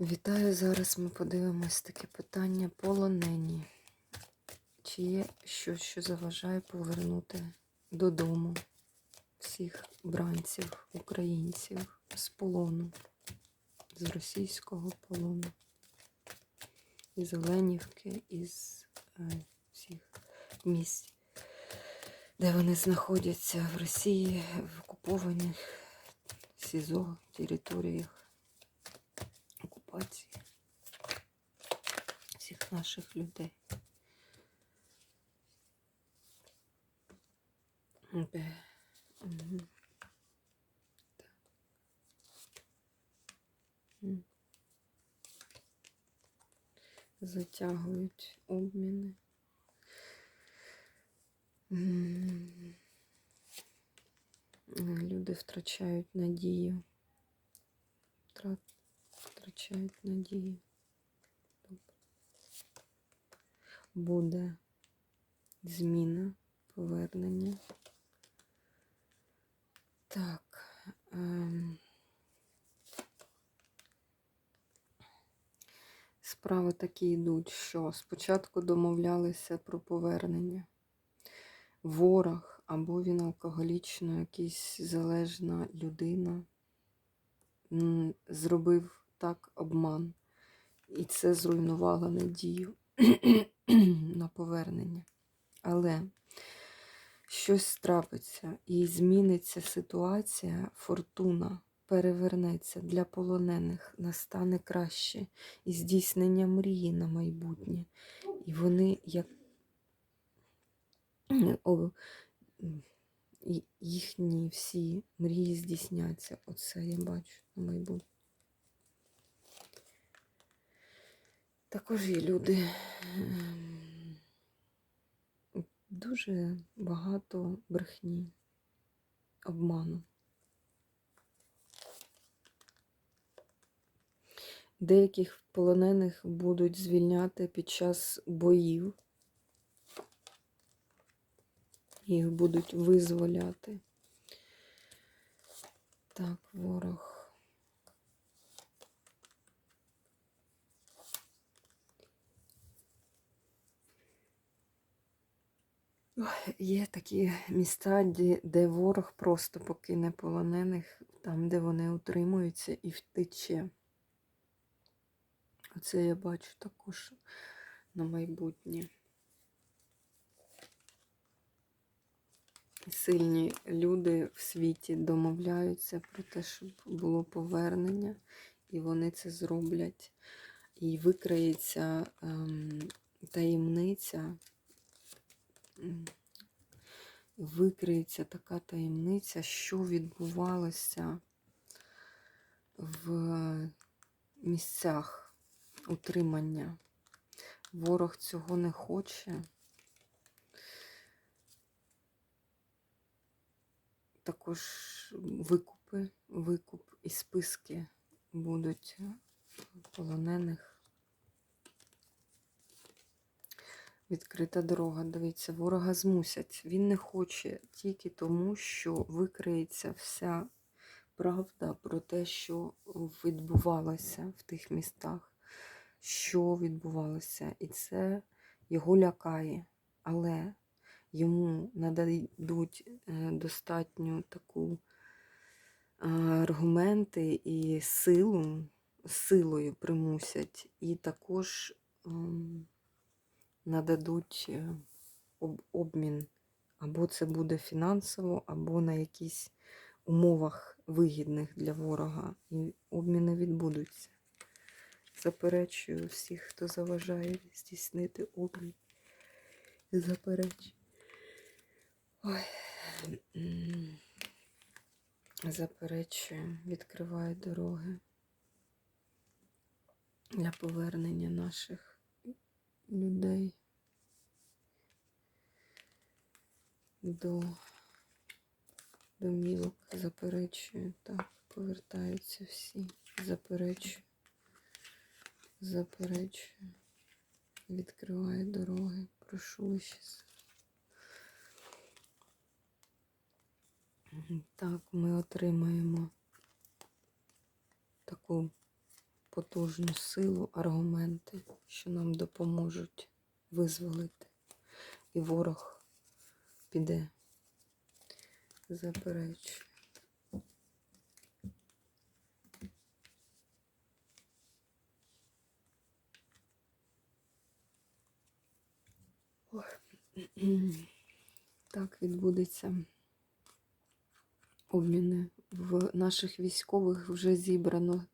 Вітаю! Зараз ми подивимось таке питання полонені. Чи є щось, що заважає повернути додому всіх бранців, українців з полону, з російського полону, із Оленівки, із е, всіх місць, де вони знаходяться в Росії, в окупованих СІЗО територіях окупації всіх наших людей. Затягують обміни. Люди втрачають надію. Втрат втрачають. Добре. Буде зміна, повернення. Так. Ем... Справи такі йдуть, що спочатку домовлялися про повернення. Ворог або він алкоголічно, якась залежна людина зробив так обман, і це зруйнувало надію на повернення. Але щось трапиться і зміниться ситуація, фортуна перевернеться для полонених, настане краще і здійснення мрії на майбутнє. І вони як їхні всі мрії здійсняться. Оце я бачу на майбутнє. Також є люди. ем, Дуже багато брехні, обману. Деяких полонених будуть звільняти під час боїв. Їх будуть визволяти. Так, ворог. Ой, Є такі міста, де, де ворог просто покине полонених, там, де вони утримуються і втече. Оце я бачу також на майбутнє. Сильні люди в світі домовляються про те, щоб було повернення, і вони це зроблять. І викриється ем, таємниця, викриється така таємниця, що відбувалося в місцях утримання. Ворог цього не хоче. Також викупи, викуп і списки будуть полонених. Відкрита дорога. Дивіться, ворога змусять. Він не хоче тільки тому, що викриється вся правда про те, що відбувалося в тих містах, що відбувалося. І це його лякає. Але йому нададуть е, достатню таку е, аргументи і силу, силою примусять, і також ем, нададуть е, об- обмін. Або це буде фінансово, або на якісь умовах вигідних для ворога. І обміни відбудуться. Заперечую всіх, хто заважає здійснити обмін. Заперечую. Заперечую, відкриваю дороги для повернення наших людей до домівок. Заперечую. Так, повертаються всі. Заперечую. Заперечую. Відкриваю дороги. Прошу сили. Так, ми отримаємо таку потужну силу, аргументи, що нам допоможуть визволити. І ворог піде. Заперечує. Ой. Так відбудеться обміни. В наших військових вже зібрано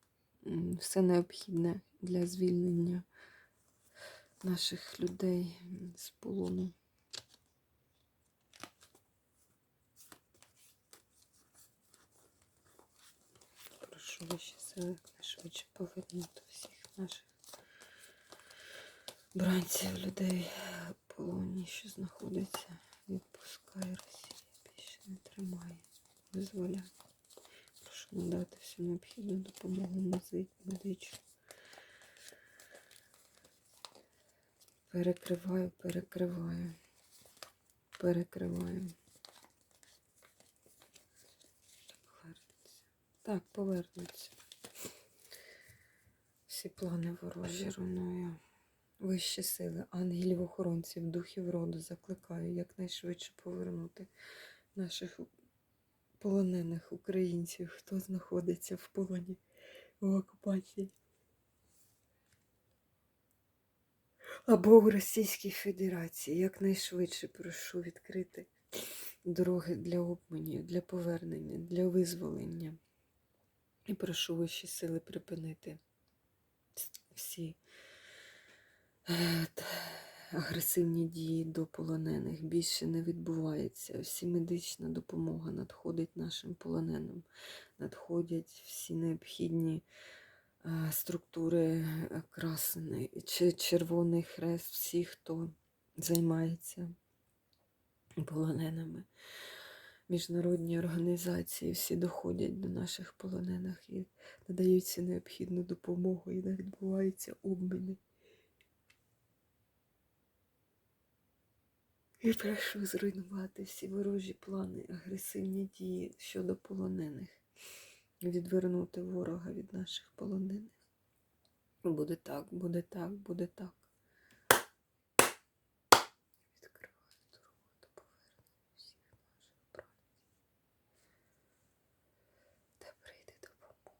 все необхідне для звільнення наших людей з полону. Прошу вищі сили швидше повернути всіх наших бранців, людей в полоні, що знаходиться. Відпускає Росія, більше не тримає, визволяє. Прошу надати всю необхідну допомогу медичну. Перекриваю, перекриваю, перекриваю. Так, повернуться. Всі плани ворожі руною. Вищі сили, ангелів, охоронців, духів роду закликаю якнайшвидше повернути наших полонених українців, хто знаходиться в полоні в окупації. Або в Російській Федерації. Якнайшвидше прошу відкрити дороги для обмінів, для повернення, для визволення. І прошу вищі сили припинити всі е, агресивні дії до полонених. Більше не відбувається. Всі медична допомога надходить нашим полоненим. Надходять всі необхідні е, структури е, красний, Червоний Хрест, всі, хто займається полоненими. Міжнародні організації всі доходять до наших полонених і надають всі необхідну допомогу, і не відбуваються обміни. І прошу зруйнувати всі ворожі плани, агресивні дії щодо полонених, відвернути ворога від наших полонених. Буде так, буде так, буде так. Відкриваю дорогу до повернення всіх наших братів. Та прийде допомога.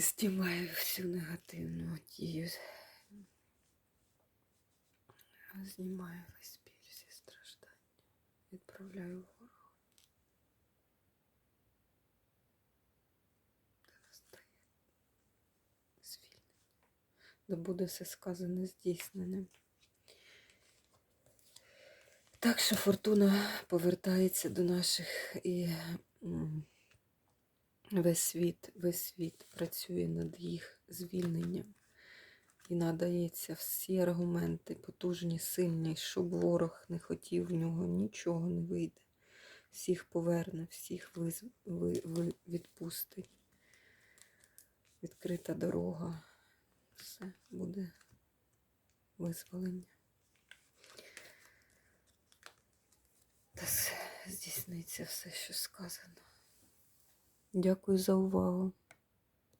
Знімаю всю негативну дію. Знімаю весь біль, всі страждання. Відправляю ворога. Та настає звільнення. Да буде все сказане здійсненим. Так що фортуна повертається до наших і весь світ, весь світ працює над їх звільненням. І надається всі аргументи, потужні, сильні, щоб ворог не хотів, в нього нічого не вийде. Всіх поверне, всіх виз... ви... Ви... відпустить. Відкрита дорога. Все буде визволення. Та здійсниться все, що сказано. Дякую за увагу.